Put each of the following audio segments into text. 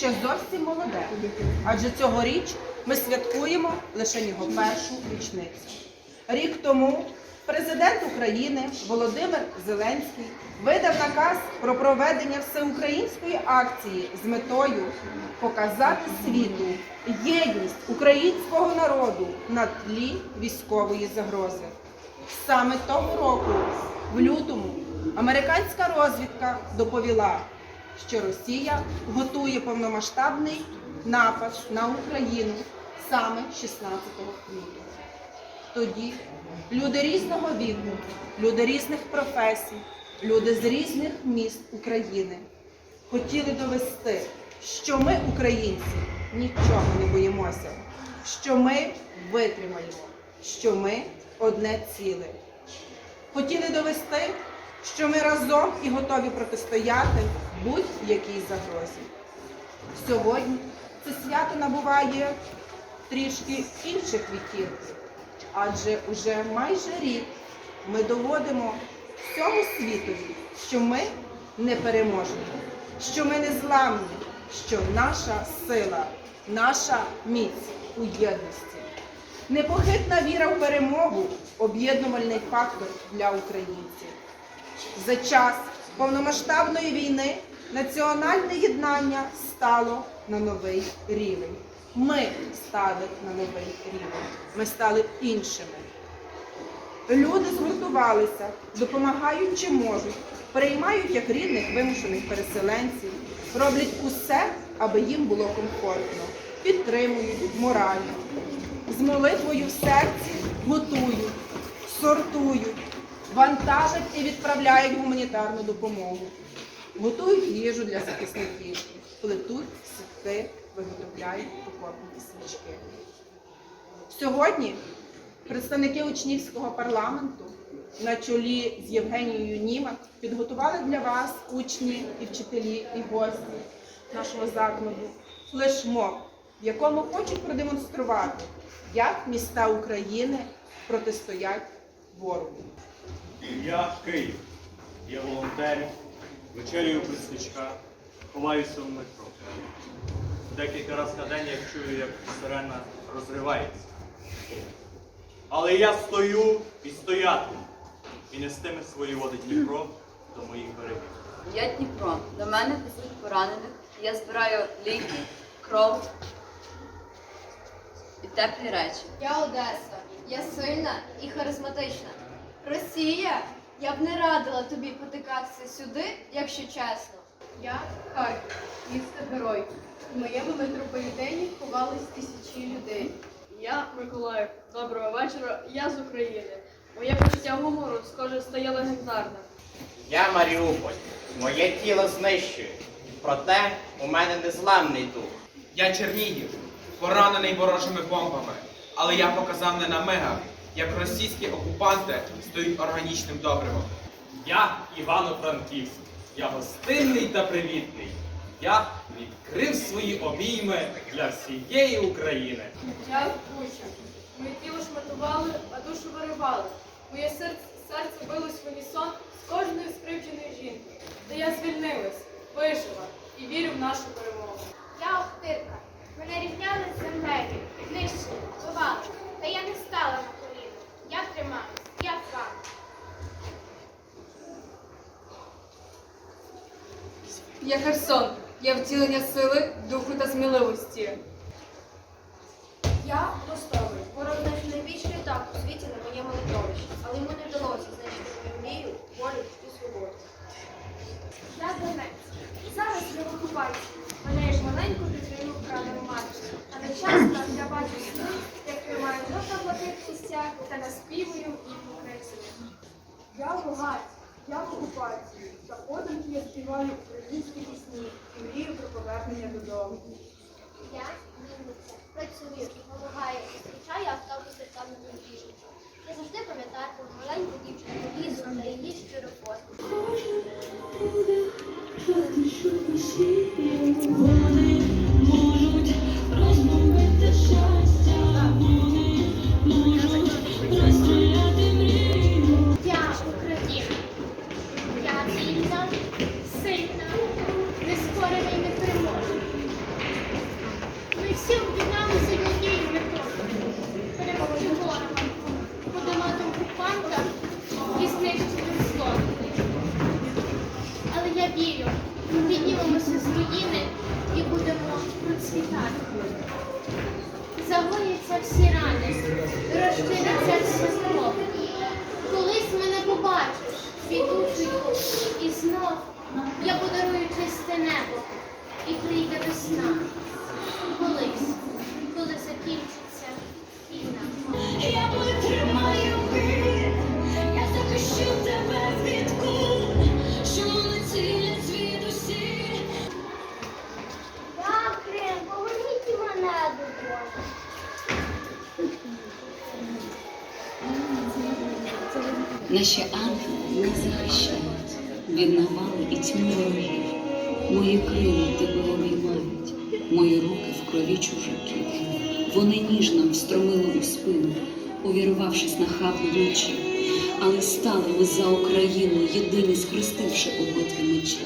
ще зовсім молоде, адже цьогоріч ми святкуємо лише його першу річницю. Рік тому президент України Володимир Зеленський видав наказ про проведення всеукраїнської акції з метою показати світу єдність українського народу на тлі військової загрози. Саме того року, в лютому, американська розвідка доповіла, що Росія готує повномасштабний напад на Україну саме 16 лютого. Тоді люди різного віку, люди різних професій, люди з різних міст України хотіли довести, що ми, українці, нічого не боїмося, що ми витримаємо, що ми одне ціле. Хотіли довести, що ми разом і готові протистояти будь-якій загрозі. Сьогодні це свято набуває трішки інших відтінків, адже уже майже рік ми доводимо всьому світові, що ми не переможні, що ми не зламні, що наша сила, наша міць у єдності. Непохитна віра в перемогу об'єднувальний фактор для українців. За час повномасштабної війни національне єднання стало на новий рівень. Ми стали на новий рівень. Ми стали іншими. Люди згуртувалися, допомагають чи можуть, приймають як рідних вимушених переселенців, роблять усе, аби їм було комфортно, підтримують морально, з молитвою в серці готують, сортують, вантажать і відправляють гуманітарну допомогу, готують їжу для захисників, плетуть сітки, виготовляють окопні свічки. Сьогодні представники учнівського парламенту на чолі з Євгенією Німак підготували для вас учні і вчителі і гості нашого закладу флешмоб, в якому хочуть продемонструвати, як міста України протистоять ворогу. Я Київ. Я волонтерю, вечерюю при ховаюся в метро. Декілька разів на день я чую, як сирена розривається. Але я стою і стоятиму, і нестиме свої води Дніпро до моїх берегів. Я Дніпро. До мене везуть поранених. Я збираю ліки, кров і теплі речі. Я Одеса. Я сильна і харизматична. Росія, я б не радила тобі потикатися сюди, якщо чесно. Я Харків, місто герой. В моєму метрополітені ховались тисячі людей. Я Миколаїв. Доброго вечора. Я з України. Моє почуття гумору схоже стає легендарним. Я Маріуполь. Моє тіло знищує. Проте у мене незламний дух. Я Чернігів, поранений ворожими бомбами, але я показав не на мегах, як російські окупанти стають органічним добривом. Я Івано-Франківськ. Я гостинний та привітний. Я відкрив свої обійми для всієї України. Я Буча. Моє тіло шматували, а душу виривали. Моє серце, серце билось в унісон з кожною скривдженою жінкою. Де я звільнилась, вижила і вірю в нашу перемогу. Я Охтирка. Мене рівняли з землею, нищили, бивали. Та я не стала на коліна. Я тримаюсь, я з вами. Я Херсон. Я втілення сили, духу та сміливості. Я Ростовий. Ворог знайшов найбільший етап у світі на моєму литовищі, але йому не вдалося знайти свою мрію, волю і свободу. Я Донець. Зараз я в окупації. Мене ж маленьку дитину вкрадено мати. Але часто я бачу сни, як тримаю жовта блакит кістях та наспівую і українською. Я Луганськ. Я в окупації. Та подумки я співаю українські пісні і мрію про повернення додому. Я Вінниця. Працюю, допомагаю, зустрічаю автобуси та біжуть. Я завжди пам'ятаю про маленьку дівчинку Лізу та її щиро посмішку. Gracias. Наші ангели нас захищають від навали і тьми ворогів. Мої крила тебе обіймають, мої руки в крові чужаків. Вони ніжно встромили у спину, увірвавшись на хату вночі. Але стали ми за Україну, єдині схрестивши у битві мечі.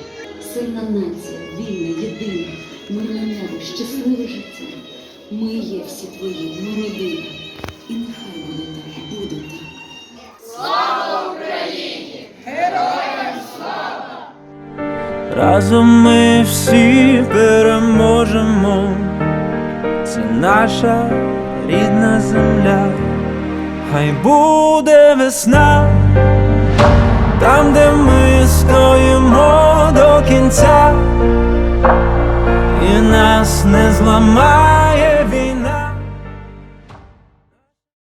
Сильна нація, вільна, єдина, мирне небо, щасливе життя. Ми є всі твої, ми родина. І нехай Разом ми всі переможемо. Це наша рідна земля. Хай буде весна, там, де ми стоїмо до кінця, і нас не зламає.